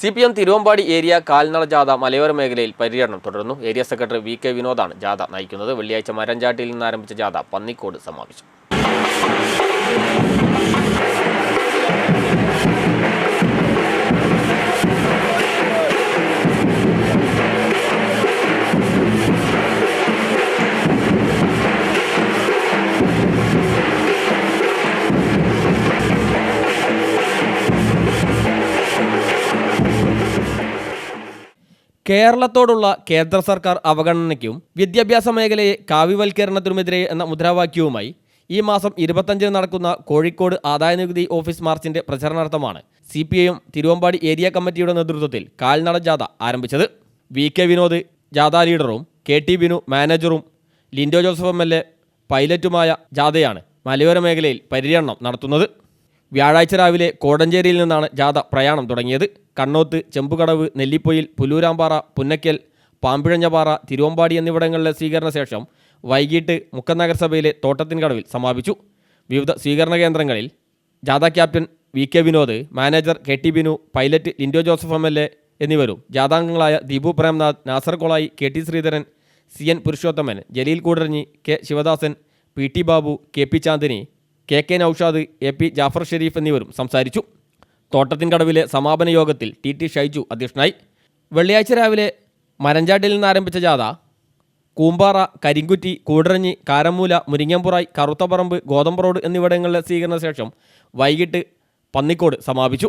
C P M Thiruvambady area കാൽനട ജാഥ മലയോര മേഖലയിൽ പര്യടനം തുടരുന്നു ഏരിയ സെക്രട്ടറി വി കെ വിനോദാണ് ജാഥ നയിക്കുന്നത്. വെള്ളിയാഴ്ച മരഞ്ചാട്ടിയിൽ നിന്ന് ആരംഭിച്ച ജാഥ പന്നിക്കോട് സമാപിച്ചു. കേരളത്തോടുള്ള കേന്ദ്ര സർക്കാർ അവഗണനയ്ക്കും വിദ്യാഭ്യാസ മേഖലയെ കാവ്യവൽക്കരണത്തിനുമെതിരെ എന്ന മുദ്രാവാക്യവുമായി ഈ മാസം ഇരുപത്തഞ്ചിന് നടക്കുന്ന കോഴിക്കോട് ആദായനികുതി ഓഫീസ് മാർച്ചിന്റെ പ്രചരണാർത്ഥമാണ് C P I M Thiruvambadi area കമ്മിറ്റിയുടെ നേതൃത്വത്തിൽ കാൽനട ജാഥ ആരംഭിച്ചത്. വി കെ വിനോദ് ജാഥാ ലീഡറും K T Binu മാനേജറും Lindo Joseph M L A പൈലറ്റുമായ ജാഥയാണ് മലയോര മേഖലയിൽ പര്യടനം നടത്തുന്നത്. വ്യാഴാഴ്ച രാവിലെ കോടഞ്ചേരിയിൽ നിന്നാണ് ജാഥ പ്രയാണം തുടങ്ങിയത്. കണ്ണോത്ത് ചെമ്പുകടവ് നെല്ലിപ്പൊയിൽ പുല്ലൂരാമ്പാറ പുന്നയ്ക്കൽ പാമ്പിഴഞ്ഞപാറ തിരുവമ്പാടി എന്നിവിടങ്ങളിലെ സ്വീകരണ ശേഷം വൈകിട്ട് മുക്കം നഗരസഭയിലെ തോട്ടത്തിൻകടവിൽ സമാപിച്ചു. വിവിധ സ്വീകരണ കേന്ദ്രങ്ങളിൽ ജാഥ captain V K Vinod manager K T Binu pilot Lindo Joseph M L A എന്നിവരും ജാഥാംഗങ്ങളായ Deepu Premnath Nasar Kolayi K T Sreedharan C N Purushothaman Jaleel Koodaranji K Sivadasan P T Babu K P Chandini K K Noushad A P Jafar Sherif എന്നിവരും സംസാരിച്ചു. തോട്ടത്തിൻകടവിലെ സമാപന യോഗത്തിൽ T T Shaiju അധ്യക്ഷനായി. വെള്ളിയാഴ്ച രാവിലെ മരഞ്ചാട്ടിൽ നിന്ന് ആരംഭിച്ച ജാഥ കൂമ്പാറ കരിങ്കുറ്റി കൂടരഞ്ഞി കാരമൂല മുരിങ്ങമ്പുറായി കറുത്തപറമ്പ് ഗോതമ്പ് റോഡ് എന്നിവിടങ്ങളിലെ സ്വീകരണ ശേഷം വൈകിട്ട് പന്നിക്കോട് സമാപിച്ചു.